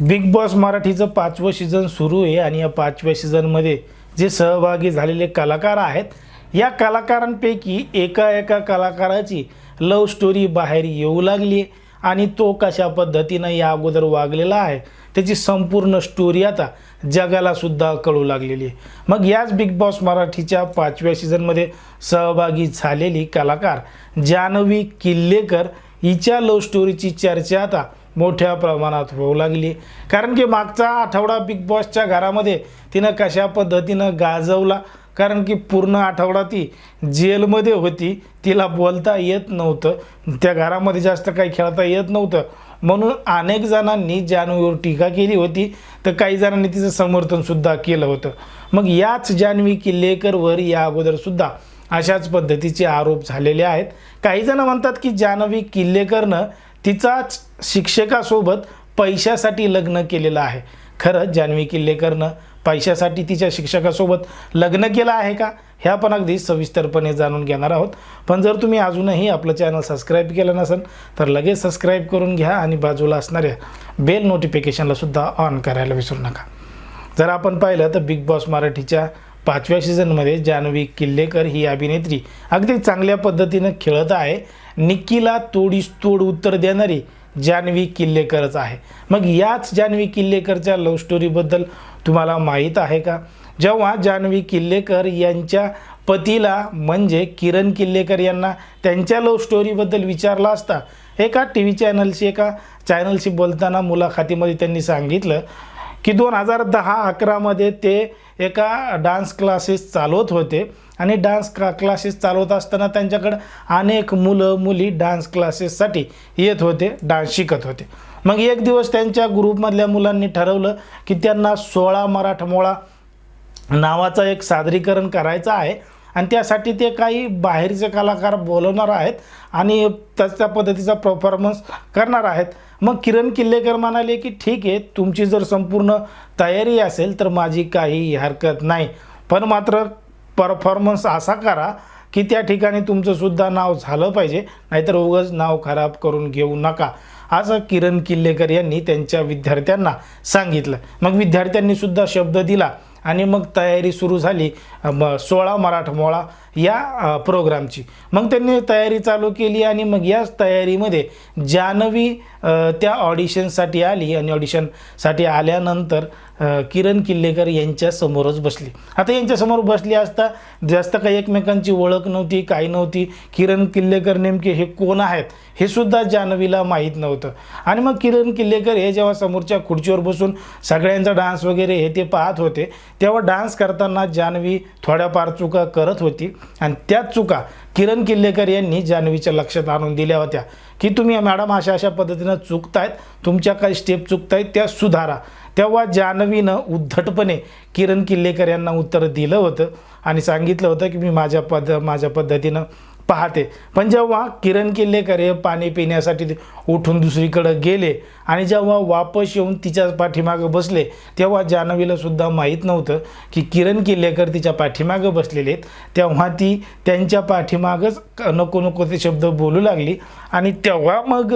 Big boss मराठीचं पाचवं season सुरू आहे आणि या पाचव्या सीझनमध्ये जे सहभागी झालेले कलाकार आहेत या कलाकारांपैकी एका एका कलाकाराची लव स्टोरी बाहेर येऊ लागली आहे आणि तो कशा पद्धतीनं या अगोदर वागलेला आहे त्याची संपूर्ण स्टोरी आता जगालासुद्धा कळू लागलेली आहे. मग याच बिग बॉस मराठीच्या पाचव्या सीझनमध्ये सहभागी झालेली कलाकार जान्हवी किल्लेकर हिच्या लव स्टोरीची चर्चा आता मोठ्या प्रमाणात होऊ लागली. कारण की मागचा आठवडा बिग बॉसच्या घरामध्ये तिनं कशा पद्धतीनं गाजवला. कारण की पूर्ण आठवडा ती जेलमध्ये होती. तिला बोलता येत नव्हतं. त्या घरामध्ये जास्त काही खेळता येत नव्हतं. म्हणून अनेक जणांनी जान्हवीवर टीका केली होती. तर काही जणांनी तिचं समर्थनसुद्धा केलं होतं. मग याच जान्हवी किल्लेकरवर या अगोदरसुद्धा अशाच पद्धतीचे आरोप झालेले आहेत. काही जण म्हणतात की जान्हवी किल्लेकरनं तिचाच शिक्षकासोबत पैशासाठी लग्न केलेलं आहे. खरंच जान्हवी किल्लेकरनं पैशासाठी तिच्या शिक्षकासोबत लग्न केलं आहे का? ह्या पण अगदी सविस्तरपणे जाणून घेणार आहोत. पण जर तुम्ही अजूनही आपलं चॅनल सबस्क्राईब केलं नसेल तर लगेच सबस्क्राईब करून घ्या आणि बाजूला असणाऱ्या बेल नोटिफिकेशनला सुद्धा ऑन करायला विसरू नका. जर आपण पाहिलं तर बिग बॉस मराठीच्या पाचव्या सीझनमध्ये जान्हवी किल्लेकर ही अभिनेत्री अगदी चांगल्या पद्धतीनं खेळत आहे. निक्कीला तोडीस तोड उत्तर देणारी जान्हवी किल्लेकरच आहे. मग याच जान्हवी किल्लेकरच्या लव्ह स्टोरीबद्दल तुम्हाला माहीत आहे का? जेव्हा जान्हवी किल्लेकर यांच्या पतीला म्हणजे किरण किल्लेकर यांना त्यांच्या लव्ह स्टोरीबद्दल विचारला असता एका टी व्ही चॅनलशी एका चॅनलशी बोलताना मुलाखतीमध्ये त्यांनी सांगितलं की दोन हजार दहा अकरामध्ये ते एका डान्स क्लासेस चालवत होते. आणि डान्स क्ला क्लासेस चालवत असताना त्यांच्याकडं अनेक मुलं मुली डान्स क्लासेससाठी येत होते डान्स शिकत होते. मग एक दिवस त्यांच्या ग्रुपमधल्या मुलांनी ठरवलं की त्यांना सोळा मराठमोळा नावाचं एक सादरीकरण करायचं आहे. आणि त्यासाठी ते काही बाहेरचे कलाकार बोलवणार आहेत आणि त्याच्या पद्धतीचा परफॉर्मन्स करणार आहेत. मग किरण किल्लेकर म्हणाले की ठीक आहे तुमची जर संपूर्ण तयारी असेल तर माझी काही हरकत नाही. पण मात्र परफॉर्मन्स असा करा की त्या ठिकाणी तुमचंसुद्धा नाव झालं पाहिजे नाहीतर उगाच नाव खराब करून घेऊ नका. असं किरण किल्लेकर यांनी त्यांच्या विद्यार्थ्यांना सांगितलं. मग विद्यार्थ्यांनीसुद्धा शब्द दिला. आणि मग तयारी सुरू झाली म सोळा मराठमोळा या प्रोग्रामची. मग त्यांनी तयारी चालू केली आणि मग याच तयारीमध्ये जान्हवी त्या ऑडिशनसाठी आली. आणि ऑडिशनसाठी आल्यानंतर किरण किल्लेकर यांच्या समोरच बसली. आता यांच्यासमोर बसली असता जास्त काही एकमेकांची ओळख नव्हती काही नव्हती. किरण किल्लेकर नेमके हे कोण आहेत हे सुद्धा जान्हवीला माहीत नव्हतं. आणि मग किरण किल्लेकर हे जेव्हा समोरच्या खुर्चीवर बसून सगळ्यांचा डान्स वगैरे हे ते पाहत होते तेव्हा डान्स करताना जान्हवी थोड्याफार चुका करत होती. आणि त्याच चुका किरण किल्लेकर यांनी जान्हवीच्या लक्षात आणून दिल्या होत्या की तुम्ही मॅडम अशा अशा पद्धतीनं चुकतायत तुमच्या काही स्टेप चुकतायत त्या सुधारा. तेव्हा जान्हवीनं उद्धटपणे किरण किल्लेकर यांना उत्तर दिलं होतं आणि सांगितलं होतं की मी माझ्या पद माझ्या पद्धतीनं पाहते. पण जेव्हा किरण किल्लेकर हे पाणी पिण्यासाठी ते उठून दुसरीकडं गेले आणि जेव्हा वापस येऊन तिच्या पाठीमागं बसले तेव्हा जान्हवीला सुद्धा माहीत नव्हतं की किरण किल्लेकर तिच्या पाठीमागं बसलेले आहेत. तेव्हा ती त्यांच्या पाठीमागंच नको नको ते शब्द बोलू लागली आणि तेव्हा मग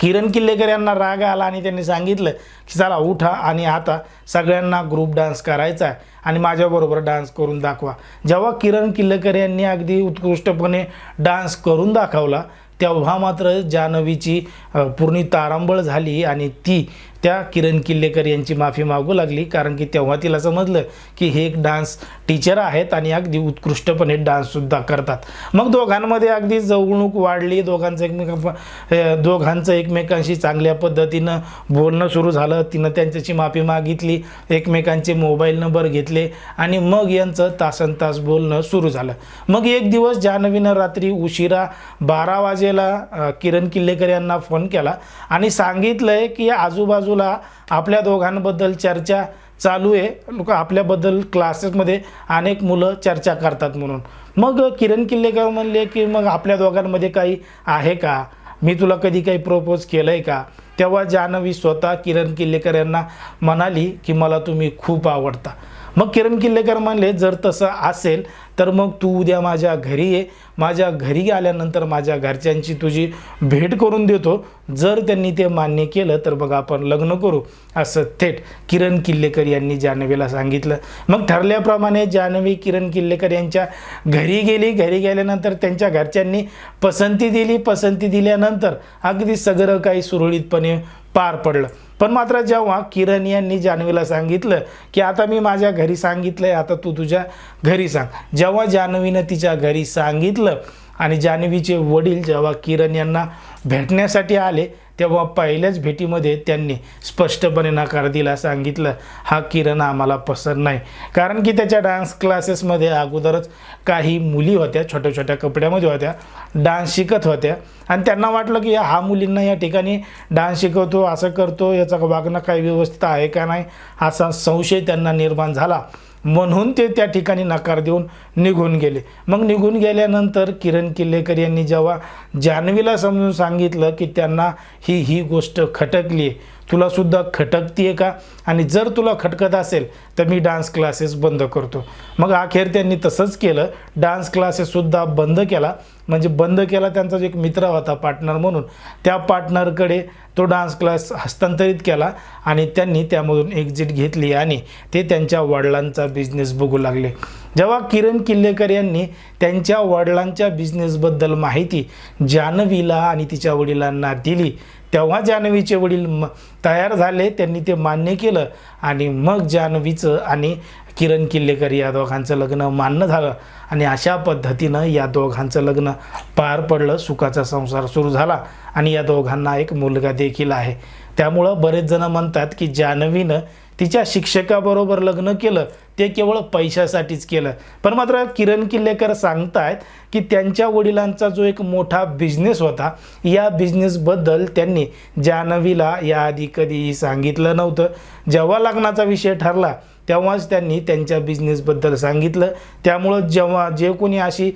किरण किल्लेकर यांना राग आला आणि त्यांनी सांगितलं की चला उठा आणि आता सगळ्यांना ग्रुप डान्स करायचा आहे आणि माझ्याबरोबर डान्स करून दाखवा. जेव्हा किरण किल्लेकर यांनी अगदी उत्कृष्टपणे डान्स करून दाखवला तेव्हा मात्र जान्हवीची पूर्णी पूर्ण तारांबळ झाली आणि ती त्या किरण किल्लेकर यांची माफी मागू लागली कारण की तेव्हा तिला समजलं की हे एक डान्स टीचर आहेत आणि अगदी उत्कृष्टपणे डान्ससुद्धा करतात. मग दोघांमध्ये अगदी जवळणूक वाढली दोघांचं एकमेकां दोघांचं एकमेकांशी चांगल्या पद्धतीनं बोलणं सुरू झालं. तिनं त्यांच्याशी माफी मागितली एकमेकांचे मोबाईल नंबर घेतले आणि मग यांचं तासन तास बोलणं सुरू झालं. मग एक दिवस जान्हवीनं रात्री उशिरा बारा वाजेला किरण किल्लेकर यांना फोन केला आणि सांगितलंय की आजूबाजू बाजूला आपल्या दोघांबद्दल चर्चा चालू आहे. लोक आपल्याबद्दल क्लासेसमध्ये अनेक मुलं चर्चा करतात म्हणून. मग किरण किल्लेकर म्हणले की मग आपल्या दोघांमध्ये काही आहे का? मी तुला कधी काही प्रपोज केलं आहे का? तेव्हा जान्हवी स्वतः किरण किल्लेकर यांना म्हणाली की मला तुम्ही खूप आवडता. मग किरण किल्लेकर म्हणले जर तसं असेल तर मग तू उद्या माझ्या घरी ये. माझ्या घरी आल्यानंतर माझ्या घरच्यांची तुझी भेट करून देतो. जर त्यांनी ते मान्य केलं तर बघा आपण लग्न करू. असं थेट किरण किल्लेकर यांनी जान्हवीला सांगितलं. मग ठरल्याप्रमाणे जान्हवी किरण किल्लेकर यांच्या घरी गेली. घरी गेल्यानंतर त्यांच्या घरच्यांनी पसंती दिली. पसंती दिल्यानंतर अगदी सगळं काही सुरळीतपणे पार पडलं. पण मात्र जेव्हा किरण यांनी जान्हवीला सांगितलं की आता मी माझ्या घरी सांगितलंय आता तू तुझ्या घरी सांग. जेव्हा जान्हवीनं तिच्या घरी सांगितलं आणि जान्हवीचे वडील जेव्हा किरण यांना भेटण्यासाठी आले तेव्हा पहिल्याच भेटीमध्ये त्यांनी स्पष्टपणे नकार दिला सांगितलं हा किरण आम्हाला पसंत नाही. कारण की त्याच्या डान्स क्लासेसमध्ये अगोदरच काही मुली होत्या छोट्या छोट्या कपड्यामध्ये होत्या डान्स शिकत होत्या. आणि त्यांना वाटलं की हा मुलींना या ठिकाणी डान्स शिकवतो असं करतो याचा वागणं काही व्यवस्थित आहे का नाही असा संशय त्यांना निर्माण झाला. म्हणून ते त्या ठिकाणी नकार देऊन निघून गेले. मग निघून गेल्यानंतर किरण किल्लेकर यांनी जेव्हा जान्हवीला समजून सांगितलं की त्यांना ही ही गोष्ट खटकली तुलासुद्धा तुला खटकती आहे का? आणि जर तुला खटकत असेल तर मी डान्स क्लासेस बंद करतो. मग अखेर त्यांनी तसंच केलं. डान्स क्लासेससुद्धा बंद केला. म्हणजे बंद केला त्यांचा जो एक मित्र होता पार्टनर म्हणून त्या पार्टनरकडे तो डान्स क्लास हस्तांतरित केला आणि त्यांनी त्यामधून एक्झिट घेतली आणि ते त्यांच्या वडिलांचा बिझनेस बघू लागले. जेव्हा किरण किल्लेकर यांनी त्यांच्या वडिलांच्या बिझनेसबद्दल माहिती जान्हवीला आणि तिच्या वडिलांना दिली तेव्हा जान्हवीचे वडील म तयार झाले त्यांनी ते मान्य केलं. आणि मग जान्हवीचं आणि किरण किल्लेकर या दोघांचं लग्न मान्य झालं. आणि अशा पद्धतीनं या दोघांचं लग्न पार पडलं. सुखाचा संसार सुरू झाला. आणि या दोघांना एक मुलगा देखील आहे. त्यामुळं बरेच जण म्हणतात की जान्हवीनं तिच्या शिक्षकाबरोबर लग्न केलं ते केवळ पैशासाठीच केलं. पण मात्र किरण किल्लेकर सांगतायत की त्यांच्या वडिलांचा जो एक मोठा बिझनेस होता या बिझनेसबद्दल त्यांनी जान्हवीला याआधी कधीही सांगितलं नव्हतं. जेव्हा लग्नाचा विषय ठरला तेव्हाच त्यांनी त्यांच्या बिझनेसबद्दल सांगितलं. त्यामुळं जेव्हा जे कोणी अशी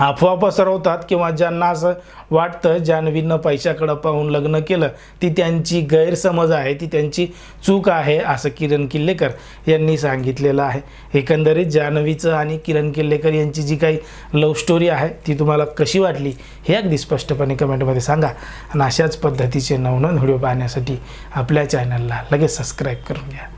अफवा पसरवतात किंवा ज्यांना असं वाटतं जान्हवीनं पैशाकडं पाहून लग्न केलं ती त्यांची गैरसमज आहे ती त्यांची चूक आहे असं किरण किल्लेकर यांनी सांगितलेलं आहे. एकंदरीत जान्हवीचं आणि किरण किल्लेकर यांची जी काही लव्ह स्टोरी आहे ती तुम्हाला कशी वाटली हे अगदी स्पष्टपणे कमेंटमध्ये सांगा. आणि अशाच पद्धतीचे नवनवीन व्हिडिओ पाहण्यासाठी आपल्या चॅनलला लगेच सबस्क्राईब करून घ्या.